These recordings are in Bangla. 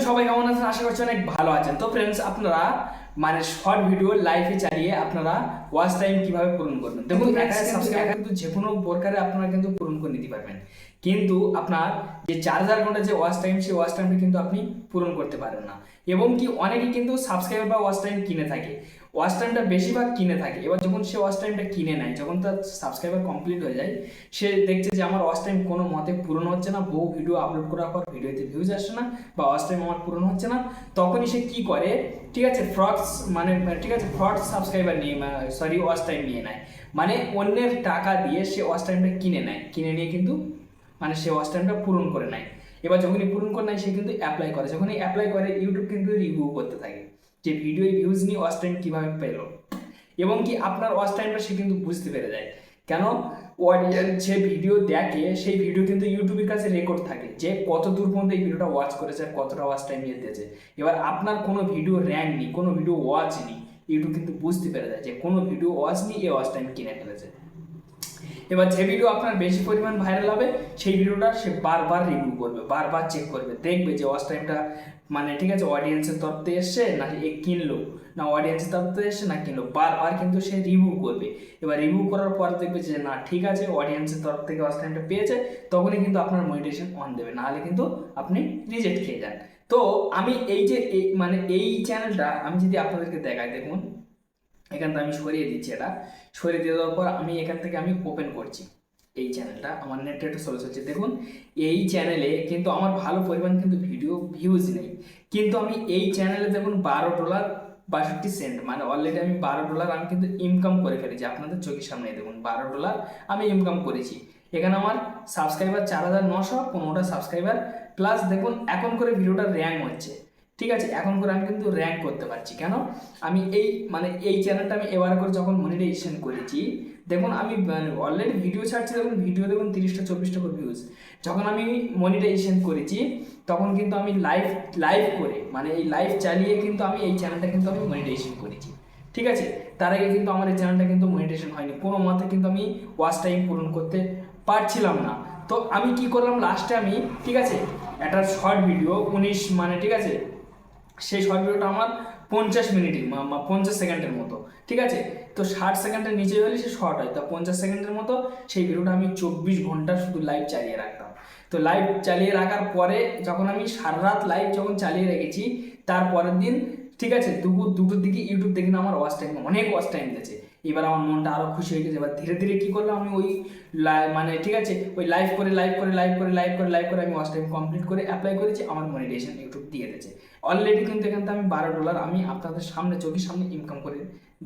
ফ্রেন্ড সবাই কেমন আছেন? আশা করছি অনেক ভালো আছেন। তো ফ্রেন্ডস আপনারা মানে শর্ট ভিডিও লাইফে চালিয়ে আপনারা ওয়াচ টাইম কীভাবে পূরণ করবেন? দেখুন কিন্তু যে কোনো প্রকারে আপনারা কিন্তু পূরণ করে নিতে পারবেন। কিন্তু আপনার যে চার হাজার ঘণ্টা যে ওয়াচ টাইম সেই ওয়াচ টাইমটা কিন্তু আপনি পূরণ করতে পারবেন না। এবং কি অনেকে কিন্তু সাবস্ক্রাইবার বা ওয়াচ টাইম কিনে থাকে। ওয়াচ টাইমটা বেশিরভাগ কিনে থাকে। এবার যখন সে ওয়াচ টাইমটা কিনে নেয়, যখন তার সাবস্ক্রাইবার কমপ্লিট হয়ে যায়, সে দেখছে যে আমার ওয়াচ টাইম কোনো মতে পূরণ হচ্ছে না, বহু ভিডিও আপলোড করার পর ভিডিওতে ভিউজ আসছে না বা ওয়াচ টাইম আমার পূরণ হচ্ছে না, তখনই সে কী করে? ঠিক আছে ফ্রডস মানে ঠিক আছে ফ্রড সাবস্ক্রাইবার নিয়ে সরি ওয়াচ টাইম নিয়ে নেয়। মানে অন্যের টাকা দিয়ে সে ওয়াচ টাইমটা কিনে নেয়। কিনে নিয়ে কিন্তু মানে সে ওয়াচ টাইমটা পূরণ করে নেয়। এবার যখনই পূরণ করে নেয়, সে কিন্তু অ্যাপ্লাই করে। যখনই অ্যাপ্লাই করে ইউটিউব কিন্তু রিভিউ করতে থাকে। যে ভিডিও ভিউজ নিয়ে ওয়াচ টাইম কীভাবে পেল এবং কি আপনার ওয়াচ টাইমটা সে কিন্তু বুঝতে পেরে যায়। কেন? অডিয়েন্স যে ভিডিও দেখে, সেই ভিডিও কিন্তু ইউটিউবের কাছে রেকর্ড থাকে যে কত দূর পর্যন্ত এই ভিডিওটা ওয়াচ করেছে আর কতটা ওয়াচ টাইম দিয়েছে এবার আপনার কোনো ভিডিও র্যাঙ্ক নেই, কোনো ভিডিও ওয়াচ নেই ইউটিউব কিন্তু বুঝতে পেরে যায় যে কোনো ভিডিও ওয়াচ নেই এ ওয়াচ টাইম কিনে ফেলেছে। এবার যে ভিডিও আপনার বেশি পরিমাণ ভাইরাল হবে, সেই ভিডিওটা সে বারবার রিভিউ করবে, বারবার চেক করবে। দেখবে যে ওয়াচ টাইমটা মানে ঠিক আছে অডিয়েন্সের তরফ থেকে এসছে না এ কিনলো, না অডিয়েন্সের তরফ থেকে এসছে না কিনলো, বারবার কিন্তু সে রিভিউ করবে। এবার রিভিউ করার পর দেখবে যে না, ঠিক আছে অডিয়েন্সের তরফ থেকে ওয়াচ টাইমটা পেয়েছে, তখনই কিন্তু আপনার মনিটেশন অন দেবে, নাহলে কিন্তু আপনি রিজেক্ট খেয়ে যান। তো আমি এই যে মানে এই চ্যানেলটা আমি যদি আপনাদেরকে দেখাই, দেখুন এখান থেকে আমি সরিয়ে দিচ্ছি এটা। সরিয়ে দিয়ে দেওয়ার পর আমি এখান থেকে আমি ওপেন করছি এই চ্যানেলটা আমার নেট একটু সোর্স হচ্ছে দেখুন, এই চ্যানেলে কিন্তু আমার ভালো পরিমাণ কিন্তু ভিডিও ভিউজ নেই। কিন্তু আমি এই চ্যানেলে দেখুন বারো ডলার বাষট্টি সেন্ট মানে অলরেডি আমি বারো ডলার আমি কিন্তু ইনকাম করে ফেলেছি। আপনাদের চোখের সামনে দেখুন, বারো ডলার আমি ইনকাম করেছি। এখানে আমার সাবস্ক্রাইবার চার হাজার নশো পনেরোটা সাবস্ক্রাইবার প্লাস দেখুন, এখন করে ভিডিওটা র্যাঙ্ক হচ্ছে। ঠিক আছে? এখন করে আমি কিন্তু র্যাঙ্ক করতে পারছি। কেন? আমি এই মানে এই চ্যানেলটা আমি এবার করে যখন মনিটাইজেশন করেছি, দেখুন আমি অলরেডি ভিডিও ছাড়ছি, দেখুন ভিডিও দেখুন তিরিশটা, চব্বিশটা করে ভিউজ যখন আমি মনিটাইজেশন করেছি, তখন কিন্তু আমি লাইভ লাইভ করে মানে এই লাইভ চালিয়ে কিন্তু আমি এই চ্যানেলটা কিন্তু আমি মনিটাইজেশন করেছি। ঠিক আছে? তার আগে কিন্তু আমার এই চ্যানেলটা কিন্তু মনিটাইজেশন হয়নি। কোনো মতে কিন্তু আমি ওয়াচ টাইম পূরণ করতে পারছিলাম না। তো আমি কি করলাম? লাস্টে আমি, ঠিক আছে? একটা শর্ট ভিডিও উনিশ মানে ঠিক আছে? সেই শর্ট ভিডিওটা আমার পঞ্চাশ মিনিটের পঞ্চাশ সেকেন্ডের মতো, ঠিক আছে? তো ষাট সেকেন্ডের নিচে হলে সে শর্ট হয়, তো পঞ্চাশ সেকেন্ডের মতো সেই ভিডিওটা আমি চব্বিশ ঘণ্টা শুধু লাইভ চালিয়ে রাখতাম। তো লাইভ চালিয়ে রাখার পরে যখন আমি সারা রাত লাইভ যখন চালিয়ে রেখেছি তারপরের দিন, ঠিক আছে, দুপুর দুটোর দিকে ইউটিউব দেখে আমার ওয়াচ টাইম অনেক ওয়াচ টাইম দিয়েছে এবার আমার মনটা আরও খুশি হয়ে গেছে। এবার ধীরে ধীরে কী করলাম আমি ওই মানে ঠিক আছে, ওই লাইভ করে লাইভ করে লাইভ করে লাইভ করে লাইভ করে আমি ওয়াচ টাইম কমপ্লিট করে অ্যাপ্লাই করেছি, আমার মনিটেশন ইউটিউব দিয়ে দিয়েছে। অলরেডি কিন্তু এখান থেকে আমি বারো ডলার আমি আপনাদের সামনে, চোখের সামনে ইনকাম করে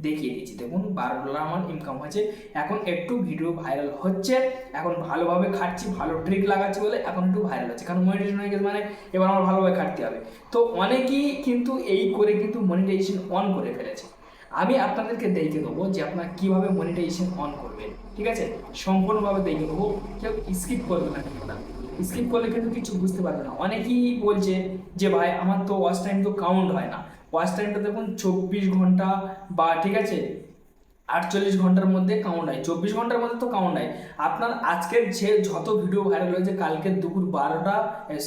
দেখিয়ে দিয়েছি। দেখুন, বারো ডলার আমার ইনকাম হয়েছে। এখন একটু ভিডিও ভাইরাল হচ্ছে। এখন ভালোভাবে খাটছি, ভালো ট্রিক লাগাচ্ছি বলে এখন একটু ভাইরাল হচ্ছে। কারণ মনিটাইজেশন হয়ে গেছে মানে এবার আমার ভালোভাবে খাটতে হবে। তো অনেকেই কিন্তু এই করে কিন্তু মনিটাইজেশন অন করে ফেলেছে। আমি আপনাদেরকে দেখে দেবো যে আপনার কীভাবে মনিটাইজেশন অন করবেন, ঠিক আছে? সম্পূর্ণভাবে দেখে দেবো, কেউ স্কিপ করবে না কিন্তু। স্কিপ করলে কিন্তু কিছু বুঝতে পারবে না। অনেকেই বলছে যে, ভাই, আমার তো ওয়াচ টাইম তো কাউন্ট হয় না। ওয়াচ টাইমটা দেখুন, চব্বিশ ঘণ্টা বা, ঠিক আছে? আটচল্লিশ ঘণ্টার মধ্যে কাউন্ট হয়। চব্বিশ ঘণ্টার মধ্যে তো কাউন্ট হয়। আপনার আজকের যে যত ভিডিও ভাইরাল হয়েছে, কালকে দুপুর বারোটা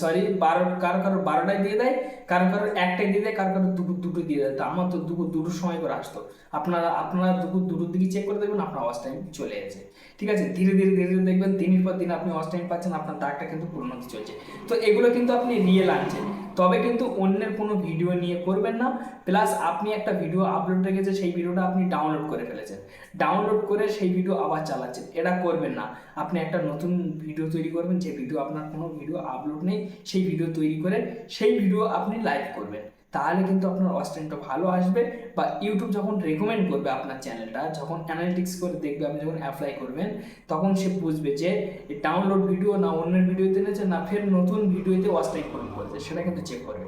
সরি বারো, কারও কারও বারোটায় দিয়ে দেয়, কারও কারও একটাই দিয়ে দেয়, কারও কারও দুপুর দুটো দিয়ে দেয়। তো আমার তো দুপুর দুটোর সময় করে আসতো। আপনারা আপনারা দুপুর দুটোর দিকে চেক করে দেখবেন, আপনার ওয়াচ টাইম চলে গেছে। ঠিক আছে? ধীরে ধীরে ধীরে ধীরে দেখবেন, দিনের পর দিন আপনি ওয়াচ টাইম পাচ্ছেন, আপনার দাগটা কিন্তু পূর্ণ চলছে। তো এগুলো কিন্তু আপনি রিয়েল আনছেন। তবে কিন্তু অন্যের কোনো ভিডিও নিয়ে করবেন না। প্লাস আপনি একটা ভিডিও আপলোড রেখেছে সেই ভিডিওটা আপনি ডাউনলোড করে ফেলেছেন। ডাউনলোড করে সেই ভিডিও আবার চালাচ্ছেন। এটা করবেন না। আপনি একটা নতুন ভিডিও তৈরি করবেন, যে ভিডিও আপনার কোনো ভিডিও আপলোড নেই, সেই ভিডিও তৈরি করে সেই ভিডিও আপনি লাইভ করবেন। তাহলে কিন্তু আপনার ওয়াচ ভালো আসবে বা ইউটিউব যখন রেকমেন্ড করবে আপনার চ্যানেলটা যখন অ্যানালিটিক্স করে দেখবে, আপনি যখন অ্যাপ্লাই করবেন, তখন সে বুঝবে যে ডাউনলোড ভিডিও না অন্যের ভিডিওতে এনেছে, না ফের নতুন ভিডিওতে ওয়াচ টাইম পূরণ করেছে সেটা কিন্তু চেক করবে।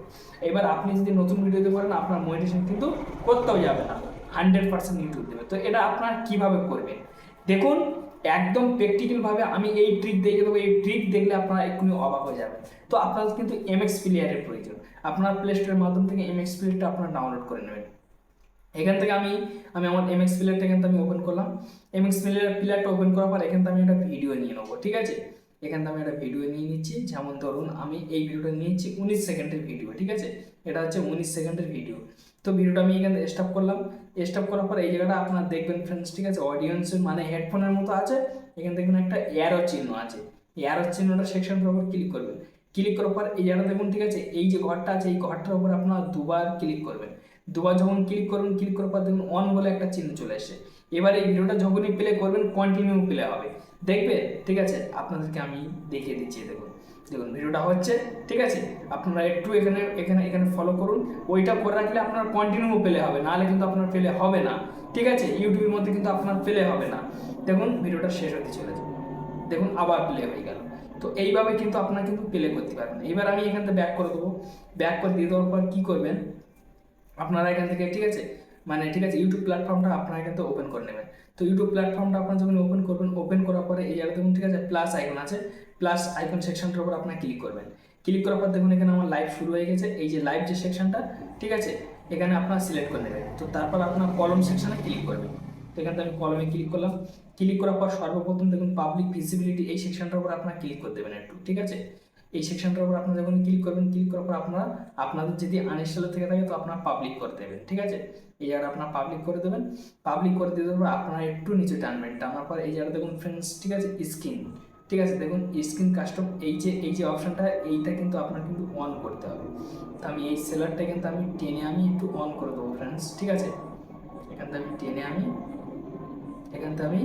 এবার আপনি যদি নতুন ভিডিওতে করেন, আপনার মনিটেশন কিন্তু করতেও যাবে না। হান্ড্রেড পার্সেন্ট ইউটিউব দেবে। তো এটা আপনার কীভাবে করবেন দেখুন একদম প্র্যাকটিক্যালভাবে আমি এই ট্রিক দেখে দেবো এই ট্রিক দেখলে আপনারা এক্ষুনি অবাক হয়ে যাবেন। তো আপনার কিন্তু এমএক্স প্লেয়ারের প্রয়োজন। আপনার প্লে স্টোরের মাধ্যম থেকে এমএক্স প্লেয়ারটা আপনারা ডাউনলোড করে নেবেন। এখান থেকে আমি আমি আমার এমএক্স প্লেয়ারটা এখান থেকে আমি ওপেন করলাম। এমএক্স প্লেয়ার প্লেয়ারটা ওপেন করার পর এখান থেকে আমি একটা ভিডিও নিয়ে নেব, ঠিক আছে? এখান থেকে আমি একটা ভিডিও নিয়ে নিচ্ছি। যেমন ধরুন, আমি এই ভিডিওটা নিয়েছি উনিশ সেকেন্ডের ভিডিও ঠিক আছে? এটা হচ্ছে উনিশ সেকেন্ডের ভিডিও তো ভিডিওটা আমি এখানে স্টপ করলাম। স্টপ করার পর এই জায়গাটা আপনার দেখবেন ফ্রেন্ডস ঠিক আছে? অডিয়েন্সের মানে হেডফোনের মতো আছে। এখানে দেখবেন একটা এয়ারো চিহ্ন আছে। এয়ারো চিহ্নটা সেকশনের উপর ক্লিক করবেন। ক্লিক করার পর এই জায়গাটা দেখুন, ঠিক আছে? এই যে ঘরটা আছে, এই ঘরটার উপর আপনারা দুবার ক্লিক করবেন। দুবার যখন ক্লিক করবেন ক্লিক করার পর দেখুন অন বলে একটা চিহ্ন চলে আসে এবার এই ভিডিওটা যখনই প্লে করবেন কন্টিনিউ প্লে হবে। দেখবে, ঠিক আছে? আপনাদেরকে আমি দেখিয়ে দিচ্ছি, দেখুন। দেখুন, ভিডিওটা হচ্ছে, ঠিক আছে? আপনারা একটু এখানে এখানে এখানে ফলো করুন। ওইটা করে রাখলে আপনার কন্টিনিউ প্লে হবে, নাহলে কিন্তু আপনার প্লে হবে না। ঠিক আছে? ইউটিউবের মধ্যে কিন্তু আপনার প্লে হবে না। দেখুন, ভিডিওটা শেষ হতে চলেছে। দেখুন, আবার প্লে হয়ে গেল। তো এইভাবে কিন্তু আপনারা কিন্তু প্লে করতে পারবেন। এবার আমি এখান থেকে ব্যাক করে দেবো। ব্যাক করে দিয়ে দেওয়ার পর কী করবেন? আপনারা এখান থেকে, ঠিক আছে? মানে ঠিক আছে? ইউটিউব প্ল্যাটফর্মটা আপনারা এখান থেকে ওপেন করে নেবেন। তো ইউটিউব প্ল্যাটফর্মটা আপনারা যখন ওপেন করবেন ওপেন করার পরে এই দেখুন ঠিক আছে প্লাস আইকন আছে। প্লাস আইকন সেকশনটার উপর আপনারা ক্লিক করবেন। ক্লিক করার পর দেখুন এখানে আমার লাইভ শুরু হয়ে গেছে। এই যে লাইভ যে সেকশনটা ঠিক আছে, এখানে আপনারা সিলেক্ট করে নেবেন। তো তারপর আপনার কলম সেকশনে ক্লিক করবেন। তো এখানে আমি কলমে ক্লিক করলাম। ক্লিক করার পর সর্বপ্রথম দেখুন পাবলিক ভিজিবিলিটি এই সেকশনটার উপর আপনারা ক্লিক করে দেবেন একটু, ঠিক আছে? এই সেকশনটার উপর আপনারা যখন ক্লিক করবেন ক্লিক করার পর আপনারা, আপনাদের যদি আনইনস্টল থেকে থাকে তো আপনারা পাবলিক করে দেবেন, ঠিক আছে? এই জায়গাটা আপনারা পাবলিক করে দেবেন। পাবলিক করে দিয়ে দেওয়ার পর আপনারা একটু নিচে টানবেন টানার পর এই জায়গাটা দেখুন ফ্রেন্ডস ঠিক আছে? স্ক্রিন ঠিক আছে? দেখুন স্ক্রিন কাস্টম এই যে এই যে অপশনটা এইটা কিন্তু আপনার কিন্তু অন করতে হবে। তো আমি এই সেলারটা কিন্তু আমি টেনে আমি একটু অন করে দেবো ফ্রেন্ডস ঠিক আছে? এখান থেকে আমি টেনে আমি, এখান থেকে আমি,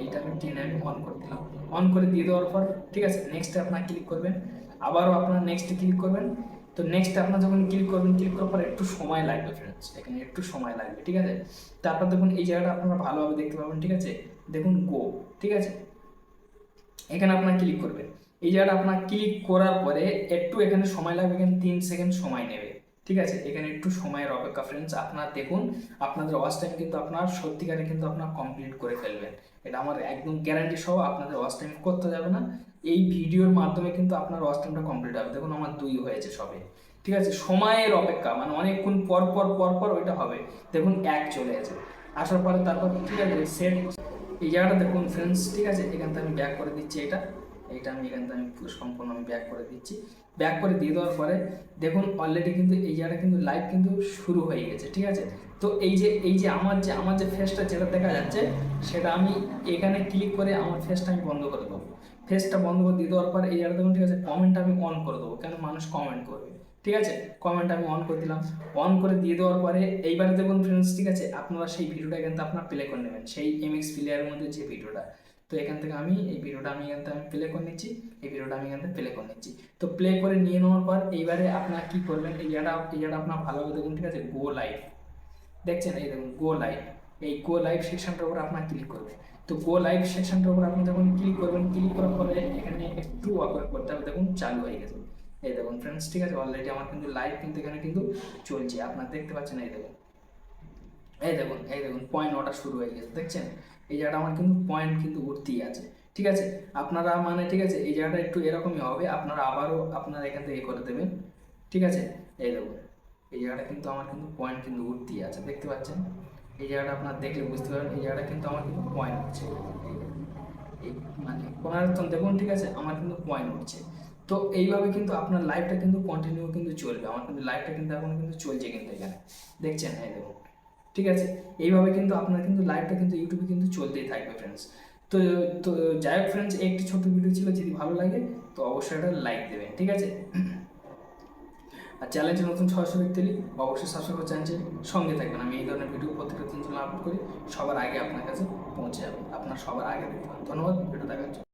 এইটা আমি টেনে আমি অন করে দিলাম। অন করে দিয়ে দেওয়ার পর, ঠিক আছে? নেক্সটে আপনার ক্লিক করবেন। আবারও আপনারা নেক্সট ক্লিক করবেন। তো নেক্সট আপনার যখন ক্লিক করবেন ক্লিক করার পর একটু সময় লাগবে ফ্রেন্ডস এখানে একটু সময় লাগবে, ঠিক আছে? তারপর দেখুন এই জায়গাটা আপনারা ভালোভাবে দেখতে পাবেন, ঠিক আছে? দেখুন গো ঠিক আছে? এখানে আপনার ক্লিক করবেন। এই জায়গাটা আপনার ক্লিক করার পরে একটু এখানে সময় লাগবে, এখানে তিন সেকেন্ড সময় নেবে। ঠিক আছে? এখানে একটু সময়ের অপেক্ষা ফ্রেন্ডস আপনার দেখুন, আপনাদের ওয়াচ টাইম কিন্তু আপনার সত্যিকারে কিন্তু আপনার কমপ্লিট করে ফেলবেন। এটা আমার একদম গ্যারান্টি সহ আপনাদের ওয়াচ টাইম করতে যাবে না। এই ভিডিওর মাধ্যমে কিন্তু আপনার ওয়াচ টাইমটা কমপ্লিট হবে। দেখুন, আমার দুই হয়েছে সবে। ঠিক আছে? সময়ের অপেক্ষা মানে অনেকক্ষণ পর পর পর পর ওইটা হবে। দেখুন, এক চলে আছে আসার পরে তারপর ঠিক আছে সেট এই জায়গাটা দেখুন ফ্রেন্ডস ঠিক আছে? এখান থেকে আমি ব্যাক করে দিচ্ছি এটা। এইটা আমি এখান থেকে আমি পুরো সম্পূর্ণ আমি ব্যাক করে দিচ্ছি। ব্যাক করে দিয়ে দেওয়ার পরে দেখুন অলরেডি কিন্তু এই জায়গাটা কিন্তু লাইভ কিন্তু শুরু হয়ে গেছে, ঠিক আছে? তো এই যে এই যে আমার যে আমার যে ফেসটা যেটা দেখা যাচ্ছে, সেটা আমি এখানে ক্লিক করে আমার ফেসটা আমি বন্ধ করে দেবো। ফেসটা বন্ধ করে দিয়ে দেওয়ার পর এই জায়গাটা দেখুন, ঠিক আছে? কমেন্ট আমি অন করে দেবো, কেন মানুষ কমেন্ট করবে, ঠিক আছে? কমেন্ট আমি অন করে দিলাম। অন করে দিয়ে দেওয়ার পরে এইবারে দেখুন ফ্রেন্ডস ঠিক আছে? আপনারা সেই ভিডিওটা কিন্তু আপনারা প্লে করে নেবেন, সেই এমএক্স প্লেয়ারের মধ্যে যে ভিডিওটা তো এখান থেকে আমি এই ভিডিওটা আমি এখান থেকে আমি প্লে করে নিচ্ছি। এই ভিডিওটা আমি এখান থেকে প্লে করে নিচ্ছি। তো প্লে করে নিয়ে নেওয়ার পর এইবারে আপনারা কী করবেন? এই জায়গাটা এই জায়গাটা আপনার ভালোভাবে দেখুন, ঠিক আছে? গো লাইভ দেখছেন? এই দেখুন গো লাইভ এই গো লাইভ সেকশনটার উপর আপনার ক্লিক করবেন। তো গো লাইভ সেকশনটার উপর আপনি যখন ক্লিক করবেন ক্লিক করার পরে এখানে একটু ওয়ার্ক করতে হবে। দেখুন, চালু হয়ে গেছে। এই দেখুন ফ্রেন্ডস ঠিক আছে? অলরেডি আমার কিন্তু লাইভ কিন্তু এখানে কিন্তু চলছে। আপনারা দেখতে পাচ্ছেন, এই দেখুন। এই দেখুন এই দেখুন পয়েন্ট ওটা শুরু হয়ে গেছে, দেখছেন? এই জায়গাটা আমার কিন্তু পয়েন্ট কিন্তু উঠতেই আছে, ঠিক আছে? আপনারা মানে ঠিক আছে, এই জায়গাটা একটু এরকমই হবে, আপনারা আবারও আপনারা এখান থেকে করে দেবেন, ঠিক আছে? এই দেখুন, এই জায়গাটা কিন্তু আমার কিন্তু পয়েন্ট কিন্তু উঠতেই আছে, দেখতে পাচ্ছেন? এই জায়গাটা আপনার দেখলে বুঝতে পারবেন, এই জায়গাটা কিন্তু আমার কিন্তু পয়েন্ট উঠছে। এই মানে কোনারতন দেখুন, ঠিক আছে? আমার কিন্তু পয়েন্ট উঠছে। তো এইভাবে কিন্তু আপনার লাইফটা কিন্তু কন্টিনিউ কিন্তু চলবে, আমার কিন্তু লাইফটা কিন্তু এখন কিন্তু চলছে কিন্তু এখানে, দেখছেন? এই দেখুন। ঠিক আছে? এইভাবে কিন্তু আপনার কিন্তু লাইভটা কিন্তু ইউটিউবে কিন্তু চলতেই থাকবে ফ্রেন্ডস তো তো যাই হোক ফ্রেন্ডস একটি ছোট ভিডিও ছিল, যদি ভালো লাগে, তো অবশ্যই একটা লাইক দেবেন, ঠিক আছে? আর চ্যানেলটি নতুন সরাসরি হলে অবশ্যই সাবস্ক্রাইব করে চ্যানেলটির সঙ্গে থাকবেন। আমি এই ধরনের ভিডিও প্রত্যেকটা দিন আপলোড করি, সবার আগে আপনার কাছে পৌঁছে যাবে। আপনার সবার আগে দেখতে ধন্যবাদ ভিডিও দেখার জন্য।